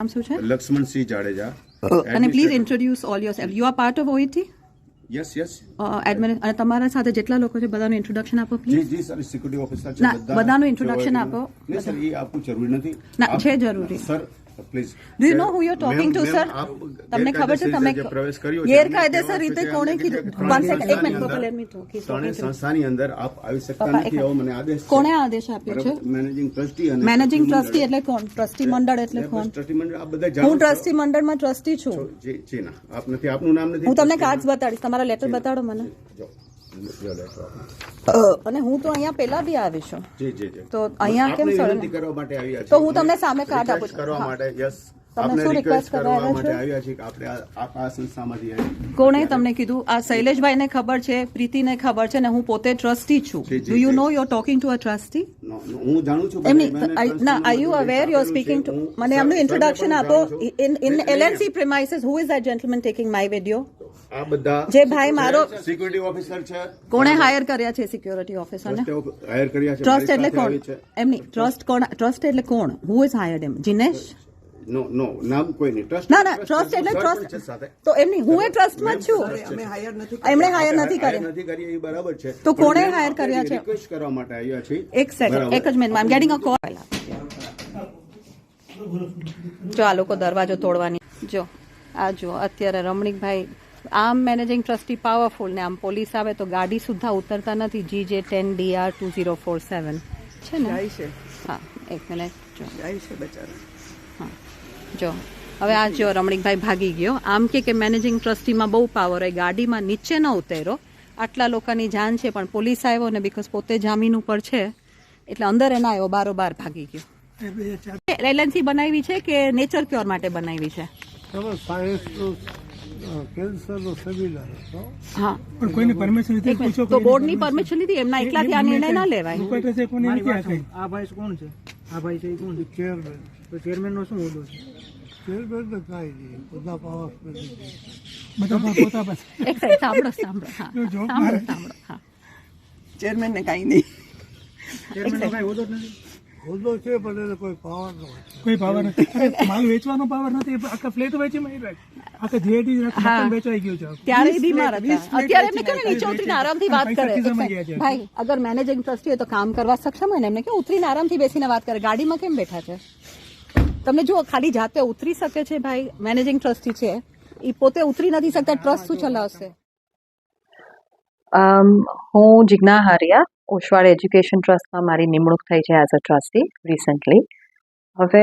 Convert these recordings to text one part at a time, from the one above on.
નામ શું છે? લક્ષ્મણસિંહ જાડેજા. અને please introduce all yourself you are part of OIT yes yes admin અને તમારા સાથે જેટલા લોકો છે બધાનું ઇન્ટ્રોડક્શન આપો please ji sir security officer છે ના, બધાનું ઇન્ટ્રોડક્શન આપો. સર એ આપવું જરૂરી નથી. ના, છે જરૂરી. Sir please you know who you talking to, sir? તમને ખબર છે તમે પ્રવેશ કર્યો ગેરકાયદેસર રીતે કોણે કીધું વન સેકન્ડ એક મિનિટ અંદર- લેટ મી ટોક. સંસ્થાની અંદર આપ આવી શકતા નથી એવો મને આદેશ કોણે આદેશ આપ્યો છે મેનેજિંગ ટ્રસ્ટી અને મેનેજિંગ ટ્રસ્ટી એટલે કોણ? ટ્રસ્ટી મંડળ એટલે. કોણ? ટ્રસ્ટી મંડળ આપ બધા જાણો હું ટ્રસ્ટી મંડળમાં ટ્રસ્ટી છું. જી જી ના આપ નથી આપનું નામ નથી હું તમને કાર્ડ બતાડીશ તમારા લેટર બતાડો મને. જો. અને હું તો અહીંયા પહેલા બી આવી છું. તો અહીંયા કેમ સર કરવા માટે તો હું તમને સામે કાર્ડ આપું. કરવા માટે યસ તમને શું રિક્વેસ્ટ કરવા માટે આવ્યા છીએ કે આપણે આ આ- આ સંસ્થામાંથી કોણે તમને કીધું? આ શૈલેષભાઈને ખબર છે પ્રીતિને ખબર છે ને હું પોતે ટ્રસ્ટી છું. Do you. No you talking to a trustee no- no, હું જાણું છું એમની ના are you aware you speaking to મને એમનું ઇન્ટ્રોડક્શન આપો. In in LNC premises who is that gentleman taking my video આ બધા જે ભાઈ મારો સિક્યુરિટી ઓફિસર છે. કોણે હાયર કર્યા છે સિક્યોરિટી ઓફિસરને ને? હાયર કર્યા છે ટ્રસ્ટ એટલે કોણ? એમની ટ્રસ્ટ કોણ? ટ્રસ્ટ એટલે કોણ? હુ ઇઝ હાયર્ડ એમ? જીનેશ? નો નો નામ કોઈ નહીં. ટ્રસ્ટ ના ના ટ્રસ્ટ એટલે ટ્રસ્ટ તો એમની હું એ ટ્રસ્ટમાં છું. એમણે હાયર નથી હાયર કર્યા નથી કરી એ બરાબર છે. તો કોણે હાયર કર્યા છે? રિક્વેસ્ટ કરવા માટે આવ્યા છે એક સેકન્ડ એક જ minute I getting a call જો આ લોકો દરવાજો તોડવાની જો આ જો અત્યારે રમણીકભાઈ આમ મેનેજિંગ ટ્રસ્ટી પાવરફુલ ને આમ પોલીસ આવે તો ગાડી સુદ્ધા ઉતરતા નથી. જી જે ten D R two zero four seven છે ને? હા એક મિનિટ જો. હા. જો. હવે આ જો રમણીકભાઈ ભાગી ગયો. આમ કે કે મેનેજિંગ ટ્રસ્ટીમાં બહુ પાવર હોય. ગાડીમાં નીચે ન ઉતર્યો આટલા લોકોની જાન છે પણ પોલીસ આવ્યો ને બીકોઝ પોતે જામીન ઉપર છે એટલે અંદર એના આવ્યો બારોબાર ભાગી ગયો. એલએનસી બનાવી છે કે નેચર ક્યોર માટે બનાવી છે? કેન્સરનો સેમિનાર હતો હા. પણ કોઈને પરમિશન નથી પૂછો તો બોર્ડની પરમિશન લીધી? એમના એકલાથી આ નિર્ણય ના લેવાય. લોકો કહેશે કોને નથી આ ભાઈ કોણ છે? આ ભાઈ છે કોણ છે? ચેરમેન તો ચેરમેન શું હોદ્દો છે? ચેરમેન ને કાંઈ નહીં બધા પાવર બધા પાસે. એક સાઈડ સાંભળો સાંભળો હા. જો, જો, સાંભળો મારે- સાંભળો હા. ચેરમેન નો કઈ હોદ્દો નથી? હોદ્દો છે પણ એને કોઈ પાવર નથી કોઈ પાવર નથી. માલ વેચવાનો પાવર નથી આખા ફ્લેટ વેચી મારી આખા જીઆઈડી હા. વેચાઈ ગયું છે ત્યારે બીમાર હતા. અત્યારે એમને વેચી નીચે ઉતરીને આરામથી વાત કરે. ભાઈ અગર મેનેજિંગ ટ્રસ્ટી હોય તો કામ કરવા સક્ષમ હોય ને? એમને કે ઉતરીને આરામથી બેસીને વાત કરે? ગાડીમાં કેમ બેઠા છે? તમને જુઓ ખાલી જાતે ઉતરી શકે છે ભાઈ મેનેજિંગ ટ્રસ્ટી છે. એ પોતે ઉતરી નથી શકતા ટ્રસ્ટ શું ચલાવશે? હું જિજ્ઞા હારિયા ઓશવાડ એજ્યુકેશન ટ્રસ્ટમાં મારી નિમણૂક થઈ છે એઝ અ ટ્રસ્ટી રિસન્ટલી હવે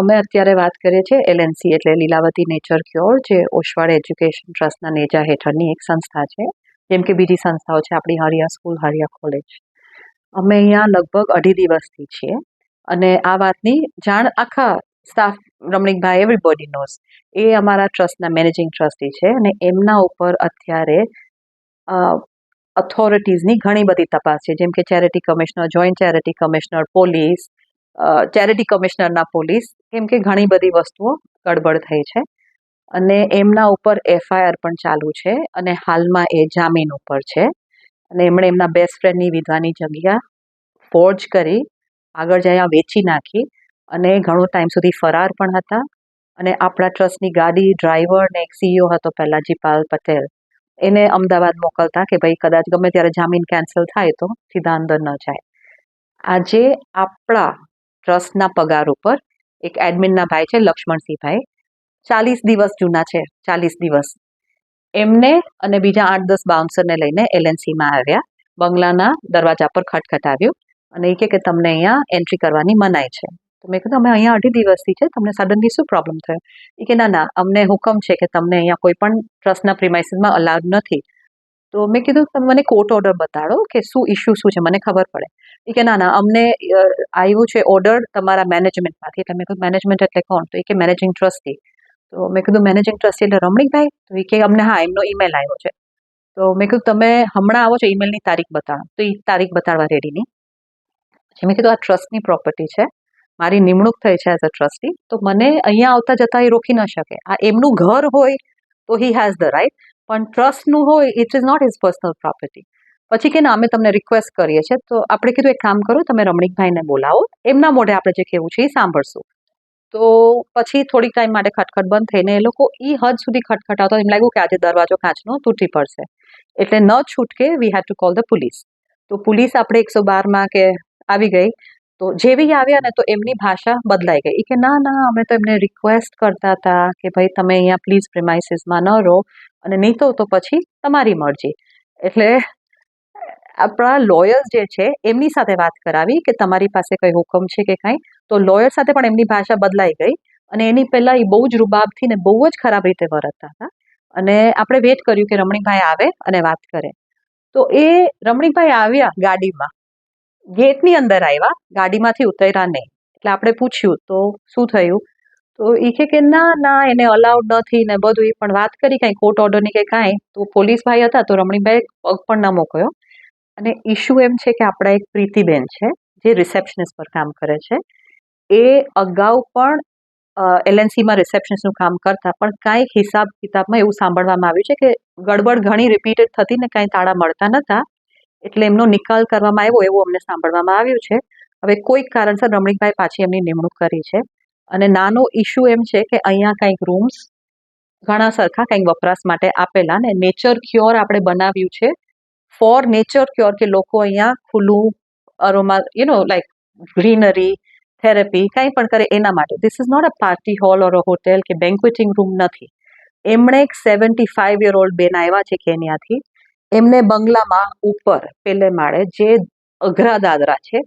અમે અત્યારે વાત કરીએ છીએ એલએનસી એટલે લીલાવતી નેચર ક્યોર, જે ઓશવાડ એજ્યુકેશન ટ્રસ્ટના નેજા હેઠળની એક સંસ્થા છે. જેમ કે બીજી સંસ્થાઓ છે, આપણી હરિયા સ્કૂલ, હરિયા કોલેજ. અમે અહીંયા લગભગ અઢી દિવસથી છીએ. અને આ વાતની જાણ આખા સ્ટાફ રમણીકભાઈ એવરીબોડી નોઝ એ અમારા ટ્રસ્ટના મેનેજિંગ ટ્રસ્ટી છે અને એમના ઉપર અત્યારે ઓથોરિટીઝની ઘણી બધી તપાસ છે. જેમ કે charity commissioner joint charity commissioner police charity કમિશનરના police કેમ કે ઘણી બધી વસ્તુઓ ગડબડ થઈ છે. અને એમના ઉપર એફઆઈઆર પણ ચાલુ છે અને હાલમાં એ જામીન ઉપર છે. અને એમણે એમના બેસ્ટ ફ્રેન્ડની વિધવાની જગ્યા ફોર્જ કરી, આગળ જયા વેચી નાખી અને ઘણો ટાઈમ સુધી ફરાર પણ હતા. અને આપણા ટ્રસ્ટની ગાડી ડ્રાઈવર ને એક સીઈઓ હતો પહેલા જીપાલ પટેલ. એને અમદાવાદ મોકલતા કે ભાઈ કદાચ ગમે ત્યારે જામીન કેન્સલ થાય તો સીધા ન જાય. આજે આપણા ટ્રસ્ટના પગાર ઉપર એક એડમિનના ભાઈ છે લક્ષ્મણસિંહભાઈ. ચાલીસ દિવસ જૂના છે, ચાલીસ દિવસ. એમને અને બીજા આઠ દસ બાઉન્સરને લઈને એલએનસીમાં આવ્યા, બંગલાના દરવાજા પર ખટખટાવ્યું અને એ કે તમને અહીંયા એન્ટ્રી કરવાની મનાઈ છે. તો મેં કીધું, અમે અહીંયા અઢી દિવસથી છે, તમને સડનલી શું પ્રોબ્લેમ થયો? એ કે, ના ના, અમને હુકમ છે કે તમને અહીંયા કોઈ પણ ટ્રસ્ટના પ્રિમાઇસીસમાં અલાઉડ નથી. તો મેં કીધું, તમે મને કોર્ટ ઓર્ડર બતાડો કે શું ઇશ્યુ શું છે, મને ખબર પડે. એ કે, ના ના, અમને આવ્યું છે ઓર્ડર તમારા મેનેજમેન્ટમાંથી એટલે મેં કીધું મેનેજમેન્ટ એટલે કોણ? તો એ કે મેનેજિંગ ટ્રસ્ટી તો મેં કીધું મેનેજિંગ ટ્રસ્ટી એટલે રમણીકભાઈ? તો એ કે, અમને, હા, એમનો ઈમેલ આવ્યો છે. તો મેં કીધું, તમે હમણાં આવો છો ઈમેલની તારીખ બતાડો. તો એ તારીખ બતાડવા રેડી નહીં પછી મેં કીધું, આ ટ્રસ્ટની પ્રોપર્ટી છે મારી નિમણૂક થઈ છે એઝ અ ટ્રસ્ટી તો મને અહીંયા આવતા જતા એ રોકી ન શકે. આ એમનું ઘર હોય તો હી હેઝ ધ રાઇટ પણ ટ્રસ્ટનું હોય it is not his personal property પછી કે ના, અમે તમને રિક્વેસ્ટ કરીએ છીએ. તો આપણે કીધું, એક કામ કરો, તમે રમણીકભાઈને બોલાવો. એમના મોઢે આપણે જે કહેવું છે એ સાંભળશું. તો પછી થોડીક ટાઈમ માટે ખટખટ બંધ થઈને એ લોકો એ હદ સુધી ખટખટાવતા એમ લાગ્યું કે આજે દરવાજો કાચનો તૂટી પડશે. એટલે ન છૂટકે we had to call the police તો પોલીસ આપણે એકસો બારમાં કે આવી ગઈ. તો જેવી આવ્યા ને તો એમની ભાષા બદલાઈ ગઈ. કે, ના ના, અમે તો એમને રિક્વેસ્ટ કરતા હતા કે ભાઈ તમે અહીંયા પ્લીઝ પ્રિમાઇસીસમાં ન રહો અને નહીં તો તો પછી તમારી મરજી. એટલે આપણા લોયર્સ જે છે, એમની સાથે વાત કરાવી કે તમારી પાસે કઈ હુકમ છે કે કાંઈ. તો લોયર સાથે પણ એમની ભાષા બદલાઈ ગઈ અને એની પહેલા એ બહુ જ રૂબાબથી ને બહુ જ ખરાબ રીતે વરતતા હતા. અને આપણે વેટ કર્યું કે રમણીકભાઈ આવે અને વાત કરે. તો એ રમણીકભાઈ આવ્યા ગાડીમાં ગેટની અંદર આવ્યા, ગાડીમાંથી ઉતર્યા નહીં. એટલે આપણે પૂછ્યું, તો શું થયું? તો એ કે કે ના ના, એને અલાઉડ નથી ને બધું. એ પણ વાત કરી, કાંઈ કોર્ટ ઓર્ડરની કે કાંઈ. તો પોલીસ ભાઈ હતા, તો રમણીભાઈ પગ પણ ન મોકલ્યો અને ઇશ્યુ એમ છે કે આપણા એક પ્રીતિબેન છે, જે રિસેપ્શનિસ્ટ પર કામ કરે છે. એ અગાઉ પણ એલએનસીમાં રિસેપ્શનિસ્ટનું કામ કરતા, પણ કાંઈક હિસાબ કિતાબમાં એવું સાંભળવામાં આવ્યું છે કે ગડબડ ઘણી રિપીટેડ થતી ને કાંઈ તાળા મળતા નહોતા એટલે એમનો નિકાલ કરવામાં આવ્યો એવું અમને સાંભળવામાં આવ્યું છે. હવે કોઈક કારણસર રમણીકભાઈ પાછી એમની નિમણૂક કરી છે. અને નાનો ઇશ્યુ એમ છે કે અહીંયા કંઈક રૂમ્સ ઘણા સરખા કંઈક વપરાશ માટે આપેલા ને નેચર ક્યોર આપણે બનાવ્યું છે. ફોર નેચર ક્યોર કે લોકો અહીંયા ખુલ્લું aroma you know like greenery therapy કંઈ પણ કરે એના માટે. This is not a party hall or a hotel કે બેન્ક્વેટિંગ રૂમ નથી. એમણે એક સેવન્ટી ફાઈવ યર ઓલ્ડ બેન આવ્યા છે કેન્યાથી. એમને બંગલામાં ઉપર પેલે માળે જે અઘરા દાદરા છે,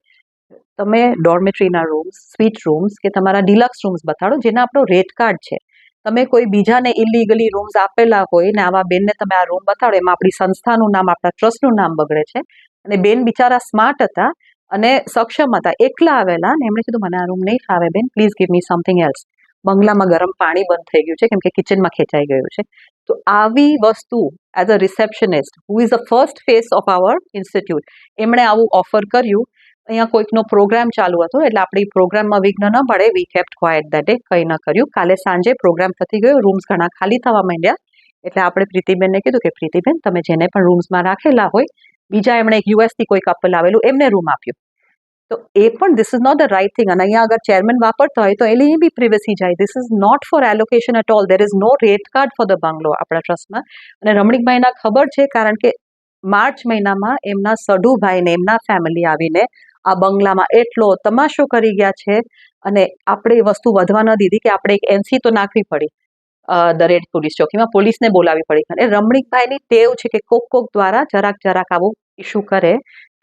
તમે ડોર્મેટરીના રૂમ્સ સ્વીટ રૂમ્સ કે તમારા ડિલક્સ રૂમ્સ બતાડો, જેના આપણો રેટ કાર્ડ છે. તમે કોઈ બીજાને ઇલીગલી રૂમ્સ આપેલા હોય ને આવા બેનને તમે આ રૂમ બતાડો, એમાં આપણી સંસ્થાનું નામ, આપણા ટ્રસ્ટનું નામ બગડે છે. અને બેન બિચારા સ્માર્ટ હતા અને સક્ષમ હતા, એકલા આવેલા ને એમણે કીધું, મને આ રૂમ નહીં ફાવે બેન please give me something else બંગલામાં ગરમ પાણી બંધ થઈ ગયું છે, કેમ કે કિચનમાં ખેંચાઈ ગયું છે. તો આવી વસ્તુ as a receptionist who is a first face of our institute એમણે આવું ઓફર કર્યું. અહીંયા કોઈકનો પ્રોગ્રામ ચાલુ હતો, એટલે આપણી પ્રોગ્રામમાં વિઘ્ન ન પડે. We kept quiet that day કંઈ ન કર્યું. કાલે સાંજે પ્રોગ્રામ પતી ગયો રૂમ્સ ઘણા ખાલી થવા માંડ્યા. એટલે આપણે પ્રીતિબેનને કીધું કે, પ્રીતિબેન, તમે જેને પણ રૂમ્સમાં રાખેલા હોય, બીજા એમણે એક યુએસથી કોઈ કપલ આવેલું, એમને રૂમ આપ્યું. તો એ પણ this is not the right thing અને અહીંયા અગર ચેરમેન વાપરતા હોય તો એની બી પ્રિવસી જાય this is not for allocation at all there is no rate card for the bungalow આપણા ટ્રસ્ટમાં અને રમણીકભાઈના ખબર છે કારણ કે માર્ચ મહિનામાં એમના સઢુભાઈને એમના ફેમિલી આવીને આ બંગલામાં એટલો તમાશો કરી ગયા છે। અને આપણે એ વસ્તુ વધવા ન દીધી કે આપણે એક એનસી તો નાખવી પડી દરેડ પોલીસ ચોકીમાં પોલીસને બોલાવી પડી અને રમણીકભાઈની ટેવ છે કે કોક કોક દ્વારા જરાક જરાક આવું ઇસ્યુ કરે,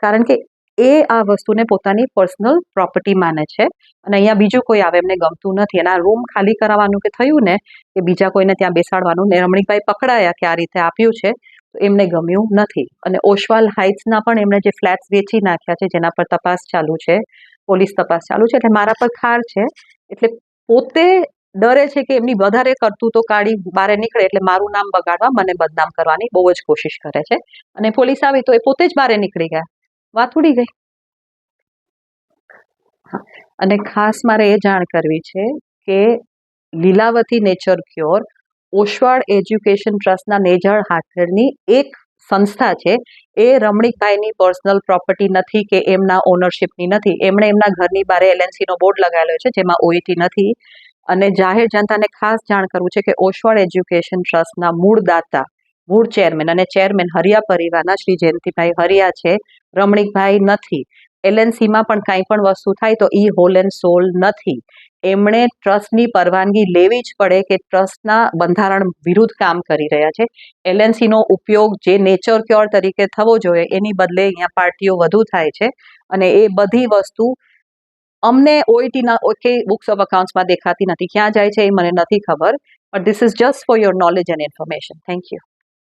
કારણ કે એ આ વસ્તુને પોતાની પર્સનલ પ્રોપર્ટી માને છે. અને અહીંયા બીજું કોઈ આવે, એમને ગમતું નથી. આ રૂમ ખાલી કરાવવાનું કે થયું ને કે બીજા કોઈને ત્યાં બેસાડવાનું ને રમણીકભાઈ પકડાયા કે આ રીતે આપ્યું છે, તો એમને ગમ્યું નથી. અને ઓશવાલ હાઇટ્સના પણ એમણે જે ફ્લેટ્સ વેચી નાખ્યા છે, જેના પર તપાસ ચાલુ છે, પોલીસ તપાસ ચાલુ છે, એટલે મારા પર ખાર છે. એટલે પોતે ડરે છે કે એમની વધારે કરતું તો કાઢી બારે નીકળે, એટલે મારું નામ બગાડવા મને બદનામ કરવાની બહુ જ કોશિશ કરે છે. અને પોલીસ આવી તો એ પોતે જ બારે નીકળી ગયા. વાત ઉડી ગઈ? અને ખાસ મારે એ જાણ કરવી છે કે Lilavati nature cure Oshwal education ટ્રસ્ટના નેજળ હાથેળની એક સંસ્થા છે. એ રમણીકભાઈની પર્સનલ પ્રોપર્ટી નથી કે એમના ઓનરશિપની નથી. એમણે એમના ઘરની બારે એલએનસીનો બોર્ડ લગાવેલો છે જેમાં ઓઈટી નથી. અને જાહેર જનતાને ખાસ જાણ કરવું છે કે ઓશવાળ એજ્યુકેશન ટ્રસ્ટના મૂળ દાતા મૂળ ચેરમેન અને ચેરમેન હરિયા પરિવારના શ્રી જયંતિભાઈ હરિયા છે. રમણીકભાઈ નથી. એલએનસીમાં પણ કાંઈ પણ વસ્તુ થાય તો ઈ હોલ એન્ડ સોલ નથી. એમણે ટ્રસ્ટની પરવાનગી લેવી જ પડે કે ટ્રસ્ટના બંધારણ વિરુદ્ધ કામ કરી રહ્યા છે. એલએનસીનો ઉપયોગ જે નેચર ક્યોર તરીકે થવો જોઈએ એની બદલે અહીંયા પાર્ટીઓ વધુ થાય છે અને એ બધી વસ્તુ અમને ઓઈટીના ઓકે બુક્સ ઓફ અકાઉન્ટ્સમાં દેખાતી નથી. ક્યાં જાય છે એ મને નથી ખબર but this is just for your knowledge and information thank you